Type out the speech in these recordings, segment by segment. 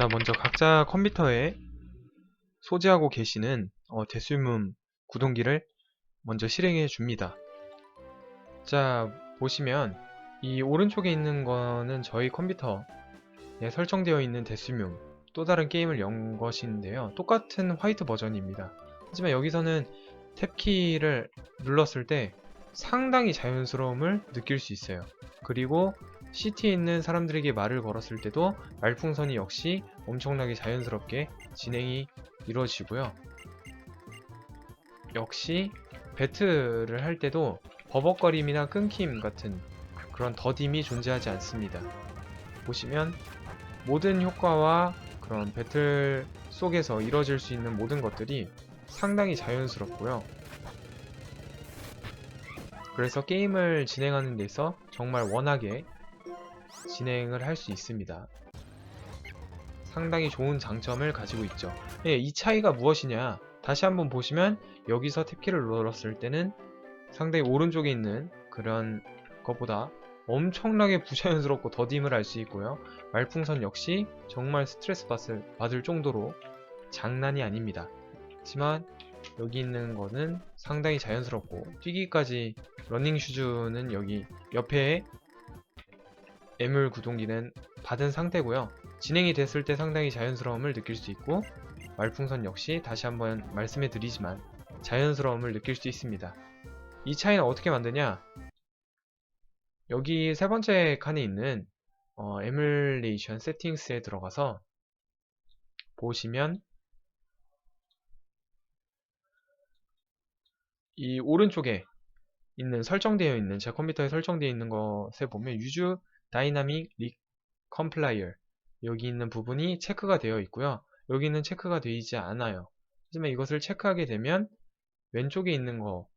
자, 먼저 각자 컴퓨터에 소지하고 계시는 어, 데스문 구동기를 먼저 실행해 줍니다. 자, 보시면 이 오른쪽에 있는 거는 저희 컴퓨터에 설정되어 있는 데스뮴 또 다른 게임을 연 것인데요. 똑같은 화이트 버전입니다. 하지만 여기서는 탭키를 눌렀을 때 상당히 자연스러움을 느낄 수 있어요. 그리고 CT에 있는 사람들에게 말을 걸었을 때도 말풍선이 역시 엄청나게 자연스럽게 진행이 이루어지고요. 역시 배틀을 할 때도 버벅거림이나 끊김 같은 그런 더딤이 존재하지 않습니다. 보시면 모든 효과와 그런 배틀 속에서 이루어질 수 있는 모든 것들이 상당히 자연스럽고요. 그래서 게임을 진행하는 데서 정말 원하게 진행을 할 수 있습니다. 상당히 좋은 장점을 가지고 있죠. 예, 이 차이가 무엇이냐? 다시 한번 보시면 여기서 탭키를 눌렀을 때는 상당히 오른쪽에 있는 그런 것보다 엄청나게 부자연스럽고 더딤을 알 수 있고요. 말풍선 역시 정말 스트레스 받을, 받을 정도로 장난이 아닙니다. 하지만 여기 있는 거는 상당히 자연스럽고 뛰기까지 러닝 슈즈는 여기 옆에 애물 구동기는 받은 상태고요. 진행이 됐을 때 상당히 자연스러움을 느낄 수 있고 말풍선 역시 다시 한번 말씀해 드리지만 자연스러움을 느낄 수 있습니다. 이 차이는 어떻게 만드냐? 여기 세 번째 칸에 있는 어, 에뮬레이션 세팅스에 들어가서 보시면 이 오른쪽에 있는 설정되어 있는 제 컴퓨터에 설정되어 있는 것에 보면 Dynamic Recompiler 여기 있는 부분이 체크가 되어 있고요. 여기는 체크가 되지 않아요. 하지만 이것을 체크하게 되면 왼쪽에 있는 거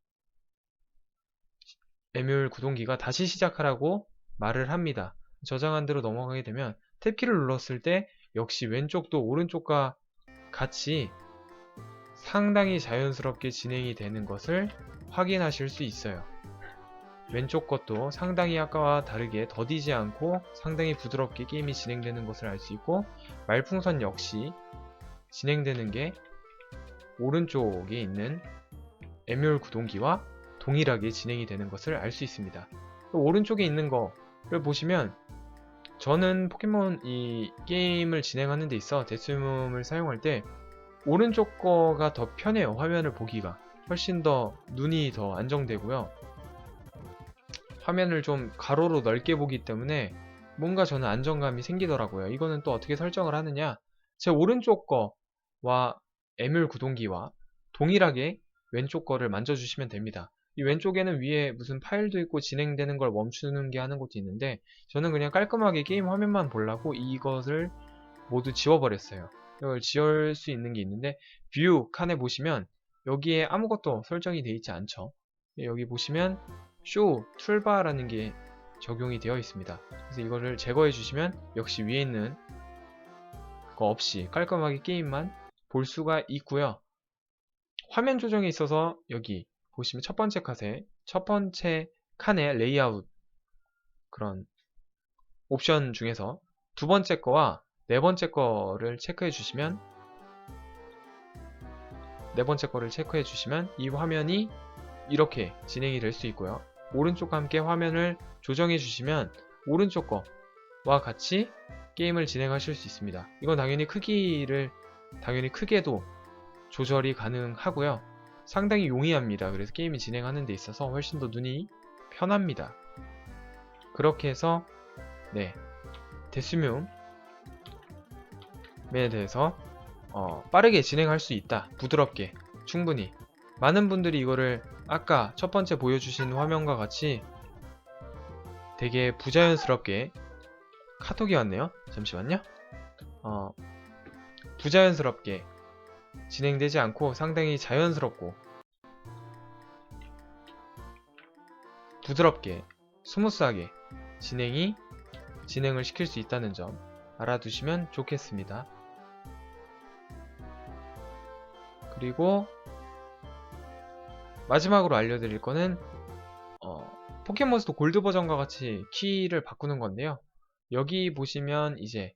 에뮬 구동기가 다시 시작하라고 말을 합니다. 저장한 대로 넘어가게 되면 탭키를 눌렀을 때 역시 왼쪽도 오른쪽과 같이 상당히 자연스럽게 진행이 되는 것을 확인하실 수 있어요. 왼쪽 것도 상당히 아까와 다르게 더디지 않고 상당히 부드럽게 게임이 진행되는 것을 알 수 있고 말풍선 역시 진행되는 게 오른쪽에 있는 에뮬 구동기와 동일하게 진행이 되는 것을 알 수 있습니다. 오른쪽에 있는 거를 보시면 저는 포켓몬 이 게임을 진행하는 데 있어 데스움을 사용할 때 오른쪽 거가 더 편해요. 화면을 보기가. 훨씬 더 눈이 더 안정되고요. 화면을 좀 가로로 넓게 보기 때문에 뭔가 저는 안정감이 생기더라고요. 이거는 또 어떻게 설정을 하느냐? 제 오른쪽 거와 에뮬 구동기와 동일하게 왼쪽 거를 만져주시면 됩니다. 이 왼쪽에는 위에 무슨 파일도 있고 진행되는 걸 멈추는 게 하는 것도 있는데 저는 그냥 깔끔하게 게임 화면만 보려고 이것을 모두 지워버렸어요. 이걸 지울 수 있는 게 있는데 뷰 칸에 보시면 여기에 아무것도 설정이 되어 있지 않죠. 여기 보시면 쇼 툴바라는 게 적용이 되어 있습니다. 그래서 이거를 제거해 주시면 역시 위에 있는 거 없이 깔끔하게 게임만 볼 수가 있고요. 화면 조정에 있어서 여기 보시면 첫 번째 칸에 첫 번째 칸에 레이아웃 그런 옵션 중에서 두 번째 거와 네 번째 거를 체크해 주시면 네 번째 거를 체크해 주시면 이 화면이 이렇게 진행이 될 수 있고요. 오른쪽과 함께 화면을 조정해 주시면 오른쪽 거와 같이 게임을 진행하실 수 있습니다. 이건 당연히 크기를 당연히 크게도 조절이 가능하고요. 상당히 용이합니다. 그래서 게임이 진행하는 데 있어서 훨씬 더 눈이 편합니다. 그렇게 해서 네 데스뮴에 대해서 어, 빠르게 진행할 수 있다. 부드럽게 충분히 많은 분들이 이거를 아까 첫 번째 보여주신 화면과 같이 되게 부자연스럽게 카톡이 왔네요. 잠시만요. 어, 부자연스럽게 진행되지 않고 상당히 자연스럽고 부드럽게 스무스하게 진행이 진행을 시킬 수 있다는 점 알아두시면 좋겠습니다. 그리고 마지막으로 알려드릴 거는 어, 포켓몬스터 골드 버전과 같이 키를 바꾸는 건데요. 여기 보시면 이제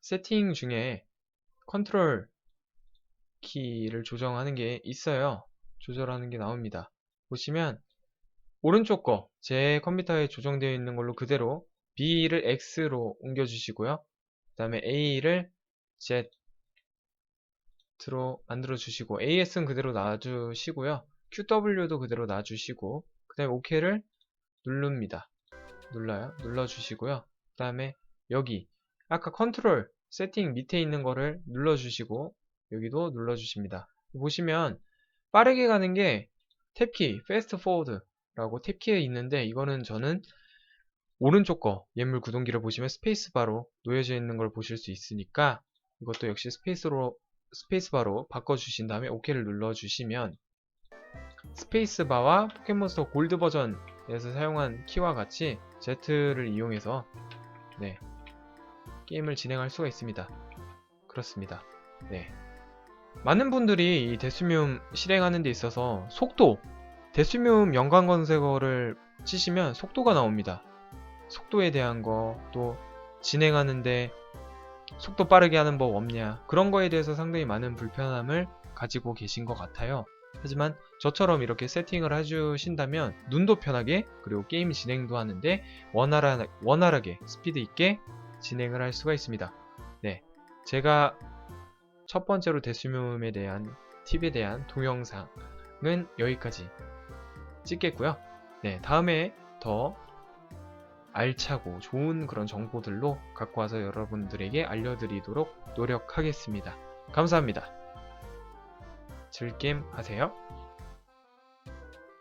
세팅 중에 컨트롤 키를 조정하는 게 있어요. 조절하는 게 나옵니다. 보시면 오른쪽 거 제 컴퓨터에 조정되어 있는 걸로 그대로 B를 X로 옮겨주시고요. 그 다음에 A를 Z 로 만들어 주시고 AS는 그대로 놔주시고요. QW도 그대로 놔주시고 그 다음에 OK를 누릅니다. 눌러요. 눌러주시고요. 그 다음에 여기 아까 컨트롤 세팅 밑에 있는 거를 눌러주시고 여기도 눌러주십니다. 보시면 빠르게 가는 게 탭키, fast forward 라고 탭키에 있는데 이거는 저는 오른쪽 거 예물 구동기를 보시면 스페이스바로 놓여져 있는 걸 보실 수 있으니까 이것도 역시 스페이스로 스페이스바로 바꿔주신 다음에 OK를 눌러주시면 스페이스바와 포켓몬스터 골드 버전에서 사용한 키와 같이 Z를 이용해서 네, 게임을 진행할 수가 있습니다. 그렇습니다. 네. 많은 분들이 이 데스뮴 실행하는 데 있어서 속도, 데스뮴 연관 검색어를 치시면 속도가 나옵니다. 속도에 대한 거, 또 진행하는데 속도 빠르게 하는 법 없냐 그런 거에 대해서 상당히 많은 불편함을 가지고 계신 것 같아요. 하지만 저처럼 이렇게 세팅을 해주신다면 눈도 편하게 그리고 게임 진행도 하는데 원활하, 원활하게 스피드 있게 진행을 할 수가 있습니다. 네, 제가 첫 번째로 데스뮴에 대한 팁에 대한 동영상은 여기까지 찍겠고요. 네, 다음에 더 알차고 좋은 그런 정보들로 갖고 와서 여러분들에게 알려드리도록 노력하겠습니다. 감사합니다. 즐겜 하세요.